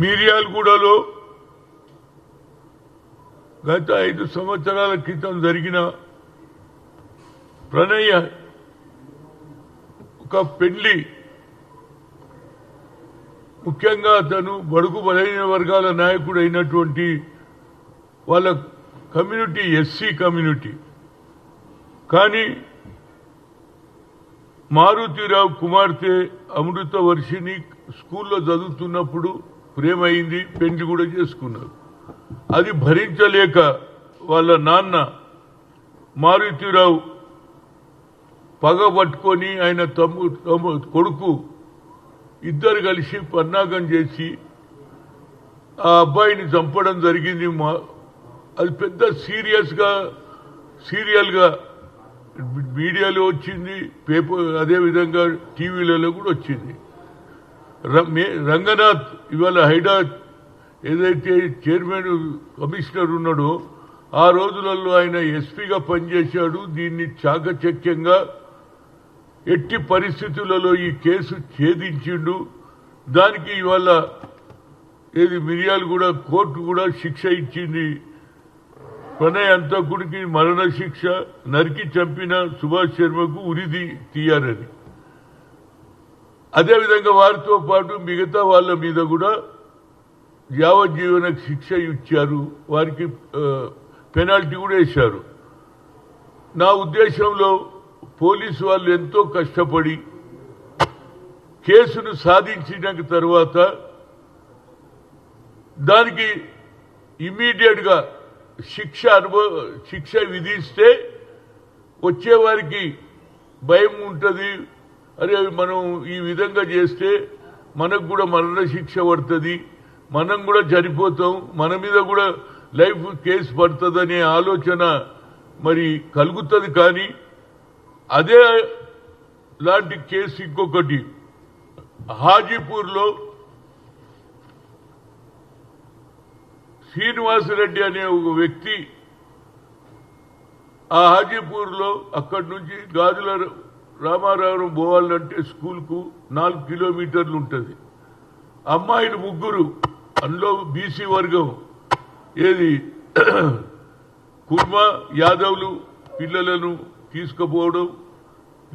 మిర్యాలగూడలో గత ఐదు సంవత్సరాల క్రితం జరిగిన ప్రణయ ఒక పెళ్ళి ముఖ్యంగా అతను బడుగు బలైన వర్గాల నాయకుడు అయినటువంటి వాళ్ళ కమ్యూనిటీ ఎస్సీ కమ్యూనిటీ. కానీ మారుతిరావు కుమార్తె అమృత వర్షిని స్కూల్లో చదువుతున్నప్పుడు ప్రేమైంది పెళ్ళి కూడా చేసుకున్నారు. అది భరించలేక వాళ్ళ నాన్న మారుతిరావు పగ పట్టుకొని ఆయన తమ్ము తమ్ము కొడుకు ఇద్దరు కలిసి పన్నాగం చేసి ఆ అబ్బాయిని చంపడం జరిగింది. మా అది పెద్ద సీరియస్గా సీరియల్గా మీడియాలో వచ్చింది పేపర్ అదే విధంగా టీవీలలో కూడా వచ్చింది. రంగనాథ్ ఇవాళ హైడా ఏదైతే చైర్మన్ కమిషనర్ ఉన్నాడో ఆ రోజులలో ఆయన ఎస్పీగా పనిచేశాడు. దీన్ని చాకచక్యంగా ఎట్టి పరిస్థితులలో ఈ కేసు ఛేదించిండు. దానికి ఇవాళ ఏది మిరియాలు కూడా కోర్టు కూడా శిక్ష ఇచ్చింది. ప్రణయ్ అంతకుడికి మరణశిక్ష నరికి చంపిన సుభాష్ శర్మకు ఉరిది తీయాలని. అదేవిధంగా వారితో పాటు మిగతా వాళ్ళ మీద కూడా యావజ్జీవన శిక్ష ఇచ్చారు. వారికి పెనాల్టీ కూడా వేశారు. నా ఉద్దేశంలో పోలీసు వాళ్ళు ఎంతో కష్టపడి కేసును సాధించిన తర్వాత దానికి ఇమ్మీడియట్గా శిక్ష అనుభవ శిక్ష విధిస్తే వచ్చేవారికి భయం ఉంటుంది అరే మనం ఈ విధంగా చేస్తే మనకు కూడా మరణశిక్ష పడుతుంది మనం కూడా చనిపోతాం మన మీద కూడా లైఫ్ కేసు పడుతుందనే ఆలోచన మరి కలుగుతుంది కానీ అదే లాంటి కేసు ఇంకొకటి. హాజీపూర్లో శ్రీనివాసరెడ్డి అనే ఒక వ్యక్తి ఆ హాజీపూర్లో అక్కడి నుంచి గాజుల రామారావు పోవాలంటే స్కూల్కు నాలుగు కిలోమీటర్లు ఉంటుంది. అమ్మాయిలు ముగ్గురు అందులో బీసీ వర్గం. ఏది? కుర్మ యాదవ్లు పిల్లలను తీసుకుపోవడం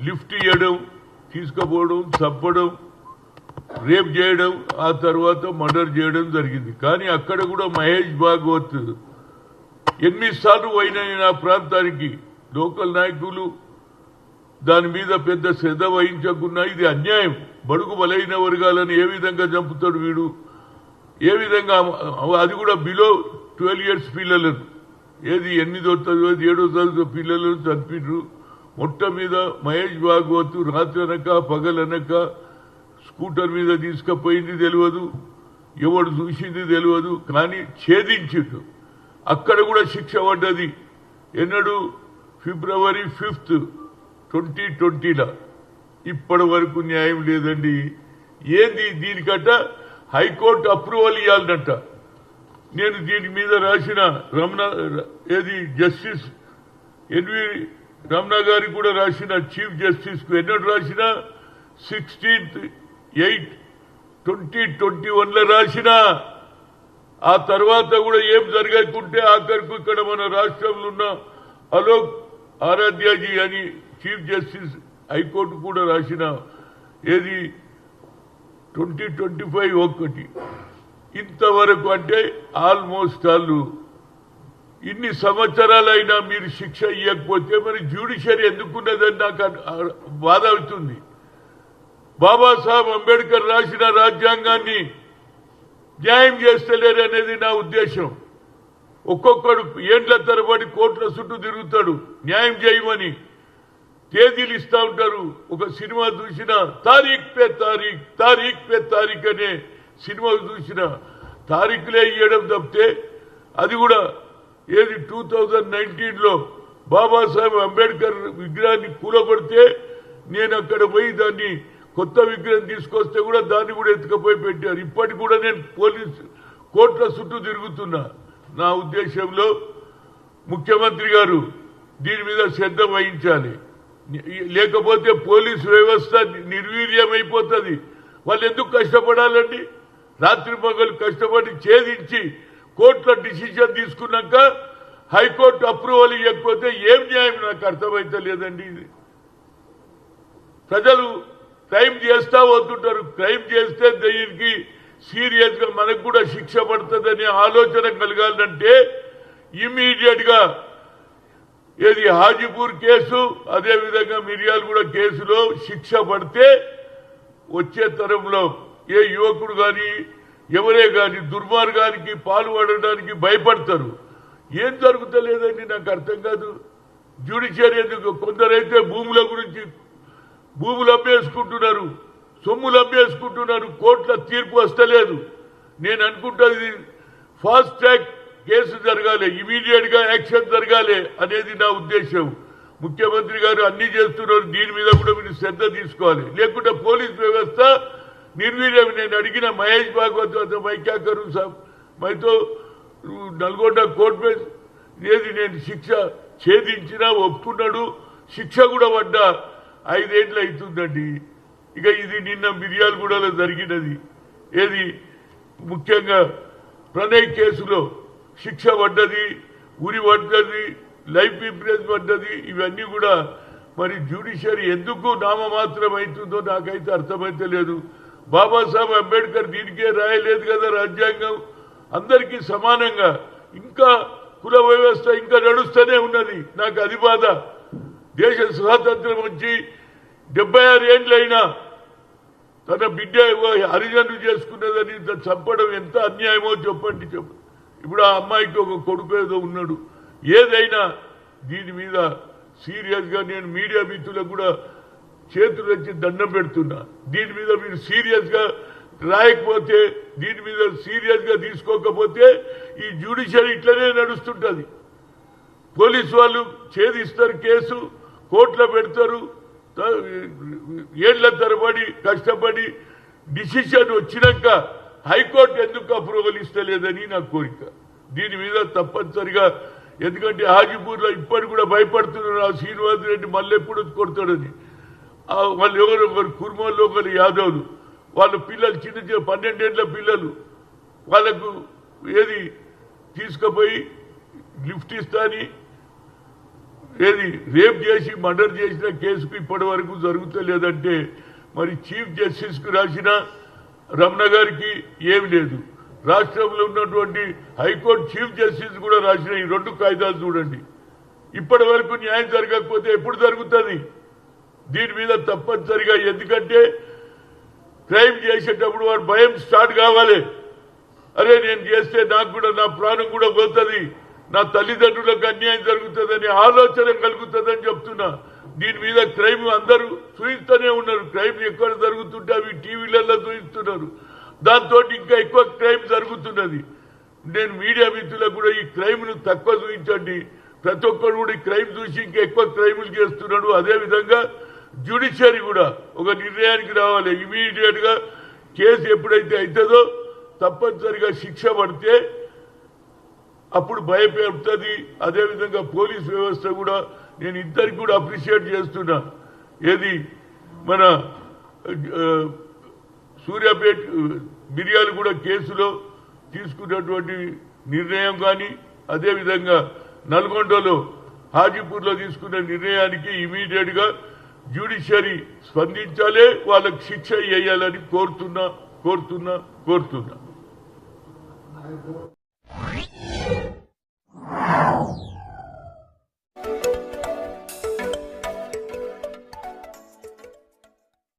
లిఫ్ట్ ఇవ్వడం తీసుకుపోవడం చంపడం రేప్ చేయడం ఆ తర్వాత మర్డర్ చేయడం జరిగింది. కానీ అక్కడ కూడా మహేష్ భాగవత్ ఎన్నిసార్లు సార్లు పోయిన నా ప్రాంతానికి? లోకల్ నాయకులు దాని మీద పెద్ద శ్రద్ధ వహించకున్నా ఇది అన్యాయం. బడుగు బలైన వర్గాలను ఏ విధంగా చంపుతాడు వీడు? ఏ విధంగా అది కూడా బిలో ట్వెల్వ్ ఇయర్స్ పిల్లలను. ఏది ఎనిమిదో చదువు ఏడో చదువు పిల్లలను చంపిండ్రు. మొట్ట మీద మహేష్ భాగవత్ రాత్రి అనక పగలనక స్కూటర్ మీద తీసుకుపోయింది తెలియదు ఎవడు చూసింది తెలియదు కానీ ఛేదించిండు అక్కడ కూడా శిక్ష పడ్డది. ఎన్నడు? ఫిబ్రవరి ఫిఫ్త్. ట్వంటీ ట్వంటీలో. ఇప్పటి వరకు న్యాయం లేదండి. ఏంది దీనికట? హైకోర్టు అప్రూవల్ ఇవ్వాలన్నట్ట నేను దీని మీద రాసిన రమణ ఏది జస్టిస్ ఎన్వి రమణ గారికి కూడా రాసిన చీఫ్ జస్టిస్కు ఎన్నడు రాసిన? సిక్స్టీన్త్ ఎయిట్ ట్వంటీ ట్వంటీ వన్లో రాసిన. ఆ తర్వాత కూడా ఏం జరగకుంటే ఆఖరికి ఇక్కడ మన రాష్ట్రంలో ఉన్న అలోక్ ఆరాధ్యాజీ అని చీఫ్ జస్టిస్ హైకోర్టు కూడా రాసిన ఏది ట్వంటీ ట్వంటీ ఫైవ్ ఒక్కటి. ఇంతవరకు అంటే ఆల్మోస్ట్ వాళ్ళు ఇన్ని సంవత్సరాలైనా మీరు శిక్ష ఇవ్వకపోతే మరి జ్యుడిషియరీ ఎందుకున్నదని నాకు బాధ అవుతుంది. బాబాసాహెబ్ అంబేద్కర్ రాసిన రాజ్యాంగాన్ని న్యాయం చేస్తలేరు అనేది నా ఉద్దేశం. ఒక్కొక్కడు ఏండ్ల తరబడి కోట్ల చుట్టూ తిరుగుతాడు. న్యాయం చేయమని. తేదీలు ఇస్తా ఉంటారు. ఒక సినిమా చూసిన తారీఖ్ పే తారీఖ్ తారీఖ్ పే తారీఖ్ అనే సినిమా చూసిన తారీఖులే ఇవ్వడం తప్పితే అది కూడా ఏది టూ థౌజండ్ నైన్టీన్లో బాబాసాహెబ్ అంబేద్కర్ విగ్రహాన్ని కూలగొడితే నేను అక్కడ పోయి దాన్ని కొత్త విగ్రహం తీసుకొస్తే కూడా దాన్ని కూడా ఎత్తుకపోయి పెట్టారు. ఇప్పటికి కూడా నేను పోలీసు కోర్టుల చుట్టూ తిరుగుతున్నా. నా ఉద్దేశంలో ముఖ్యమంత్రి గారు దీని మీద శ్రద్ధ వహించాలి. లేకపోతే పోలీసు వ్యవస్థ నిర్వీర్యమైపోతుంది. వాళ్ళు ఎందుకు కష్టపడాలండి? రాత్రి పగలు కష్టపడి ఛేదించి కోర్టులో డిసిషన్ తీసుకున్నాక హైకోర్టు అప్రూవల్ ఇవ్వకపోతే ఏం న్యాయం? నాకు అర్థమైతే లేదండి ఇది. ప్రజలు క్రైమ్ చేస్తా పోతుంటారు. క్రైమ్ చేస్తే దీనికి సీరియస్గా మనకు కూడా శిక్ష పడుతుందనే ఆలోచన కలగాలంటే ఇమీడియట్గా ఏది హాజీపూర్ కేసు అదేవిధంగా మిర్యాలగూడ కేసులో శిక్ష పడితే వచ్చే తరంలో ఏ యువకుడు గాని ఎవరే గాని దుర్మార్గానికి పాల్పడడానికి భయపడతారు. ఏం జరుగుతలేదండి నాకు అర్థం కాదు. జ్యుడిషియరీ ఎందుకు? కొందరైతే భూముల గురించి భూములు అమ్మేసుకుంటున్నారు సొమ్ములు అమ్మేసుకుంటున్నారు కోర్టుల తీర్పు వస్తలేదు. నేను అనుకుంటుంది ఫాస్ట్ ట్రాక్ కేసు జరగాలి ఇమీడియట్గా యాక్షన్ జరగాలి అనేది నా ఉద్దేశం. ముఖ్యమంత్రి గారు అన్ని చేస్తున్నారు దీని మీద కూడా మీరు శ్రద్ధ తీసుకోవాలి. లేకుంటే పోలీస్ వ్యవస్థ నిర్వీర్యం. నేను అడిగిన మహేష్ భాగవత్ మై సాబ్ మైతో నల్గొండ కోర్టు మీద ఏది నేను శిక్ష ఛేదించినా ఒప్పుకున్నాడు. శిక్ష కూడా పడ్డా ఐదేళ్ళు అవుతుందండి. ఇక ఇది నిన్న మిర్యాలగూడలో జరిగినది. ఏది ముఖ్యంగా ప్రణయ్ కేసులో శిక్ష పడ్డది ఉరి పడ్డది లైఫ్ ఇంప్రెస్ పడ్డది ఇవన్నీ కూడా మరి జ్యుడిషియరీ ఎందుకు నామమాత్రం అవుతుందో నాకైతే అర్థమైతే లేదు. బాబాసాహెబ్ అంబేద్కర్ దీనికే రాయలేదు కదా రాజ్యాంగం. అందరికీ సమానంగా ఇంకా కుల వ్యవస్థ ఇంకా నడుస్తూనే ఉన్నది. నాకు అది బాధ. దేశ స్వాతంత్రం వచ్చి డెబ్బై ఆరు ఏండ్లైనా తన బిడ్డ హరిజనులు చేసుకున్నదని చంపడం ఎంత అన్యాయమో చెప్పండి చెప్పు. ఇప్పుడు ఆ అమ్మాయికి ఒక కొడుకు ఏదో ఉన్నాడు. ఏదైనా దీని మీద సీరియస్గా నేను మీడియా మిత్రులకు కూడా చేతులు వచ్చి దండం పెడుతున్నా. దీని మీద మీరు సీరియస్గా రాయకపోతే దీని మీద సీరియస్గా తీసుకోకపోతే ఈ జ్యుడిషియరీ ఇట్లనే నడుస్తుంటుంది. పోలీసు వాళ్ళు ఛేదిస్తారు కేసు కోర్టులో పెడతారు ఏళ్ళ తరబడి కష్టపడి డిసిషన్ వచ్చినాక హైకోర్టు ఎందుకు అప్రూవల్ ఇస్తలేదని నా కోరిక. దీని మీద తప్పనిసరిగా ఎందుకంటే హాజీపూర్లో ఇప్పటికి కూడా భయపడుతున్నారు ఆ శ్రీనివాస్ రెడ్డి మళ్ళీ ఎప్పుడు కొడతాడని. వాళ్ళు ఎవరు? ఒకరు కుర్మల్లో ఒకరు యాదవులు. వాళ్ళ పిల్లలు చిన్న చిన్న పన్నెండేళ్ళ పిల్లలు. వాళ్ళకు ఏది తీసుకుపోయి లిఫ్ట్ ఇస్తాని ఏది రేప్ చేసి మర్డర్ చేసిన కేసుకు ఇప్పటి వరకు జరుగుతలేదంటే మరి చీఫ్ జస్టిస్కు రాసిన రమణ గారికి ఏమి లేదు. రాష్ట్రంలో ఉన్నటువంటి హైకోర్టు చీఫ్ జస్టిస్ కూడా రాసిన ఈ రెండు కాగితాలు చూడండి. ఇప్పటి వరకు న్యాయం జరగకపోతే ఎప్పుడు జరుగుతుంది? దీని మీద తప్పనిసరిగా ఎందుకంటే క్రైమ్ చేసేటప్పుడు వాడు భయం స్టార్ట్ కావాలి. అరే నేను చేస్తే నాకు కూడా నా ప్రాణం కూడా పోతుంది. నా తల్లిదండ్రులకు అన్యాయం జరుగుతుందని ఆలోచన కలుగుతుందని చెప్తున్నా. దీని మీద క్రైమ్ అందరూ చూయిస్తూనే ఉన్నారు. క్రైమ్ ఎక్కడ జరుగుతుంటే అవి టీవీలలో చూయిస్తున్నారు. దాంతో ఇంకా ఎక్కువ క్రైమ్ జరుగుతున్నది. నేను మీడియా మిత్రులకు కూడా ఈ క్రైమ్ను తక్కువ చూపించండి. ప్రతి ఒక్కరు కూడా ఈ క్రైమ్ చూసి ఇంకా ఎక్కువ క్రైములు చేస్తున్నాడు. అదేవిధంగా జ్యుడిషియరీ కూడా ఒక నిర్ణయానికి రావాలి. ఇమీడియట్గా కేసు ఎప్పుడైతే అవుతుందో తప్పనిసరిగా శిక్ష పడితే అప్పుడు భయపెడుతుంది. అదేవిధంగా పోలీస్ వ్యవస్థ కూడా నేను ఇద్దరికి కూడా అప్రిషియేట్ చేస్తున్నా. ఏది? మన సూర్యాపేట మిరియాలు కూడా కేసులో తీసుకున్నటువంటి నిర్ణయం కానీ అదేవిధంగా నల్గొండలో హాజీపూర్లో తీసుకున్న నిర్ణయానికి ఇమీడియట్గా జ్యుడిషియరీ స్పందించాలే వాళ్ళకి శిక్ష వేయాలని కోరుతున్నా కోరుతున్నా కోరుతున్నా.